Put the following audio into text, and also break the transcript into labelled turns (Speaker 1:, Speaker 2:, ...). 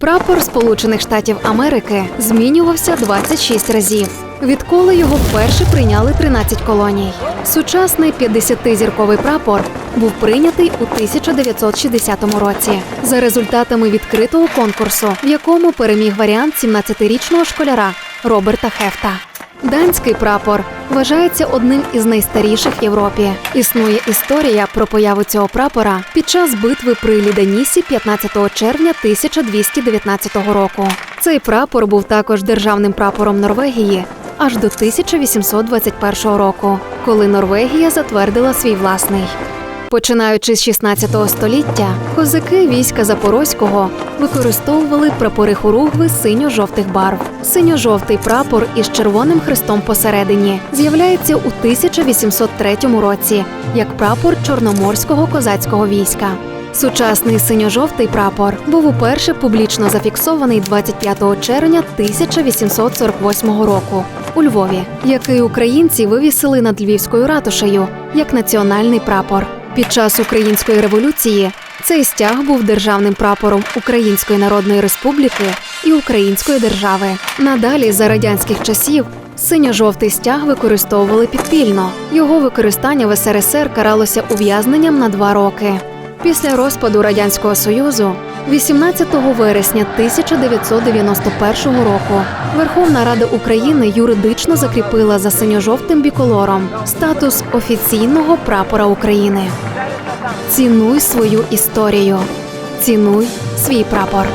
Speaker 1: Прапор Сполучених Штатів Америки змінювався 26 разів. Відколи його вперше прийняли 13 колоній. Сучасний 50-зірковий прапор був прийнятий у 1960 році за результатами відкритого конкурсу, в якому переміг варіант 17-річного школяра Роберта Хефта. Данський прапор вважається одним із найстаріших в Європі. Існує історія про появу цього прапора під час битви при Ліданісі 15 червня 1219 року. Цей прапор був також державним прапором Норвегії аж до 1821 року, коли Норвегія затвердила свій власний. Починаючи з 16 століття, козаки війська Запорозького використовували прапори хоругви синьо-жовтих барв. Синьо-жовтий прапор із червоним хрестом посередині з'являється у 1803 році як прапор Чорноморського козацького війська. Сучасний синьо-жовтий прапор був уперше публічно зафіксований 25 червня 1848 року у Львові, який українці вивісили над львівською ратушею як національний прапор. Під час української революції цей стяг був державним прапором Української Народної Республіки і Української держави. Надалі за радянських часів синьо-жовтий стяг використовували підпільно. Його використання в СРСР каралося ув'язненням на два роки. Після розпаду радянського союзу, 18 вересня 1991 року, Верховна Рада України юридично закріпила за синьо-жовтим біколором статус офіційного прапора України. Цінуй свою історію, цінуй свій прапор.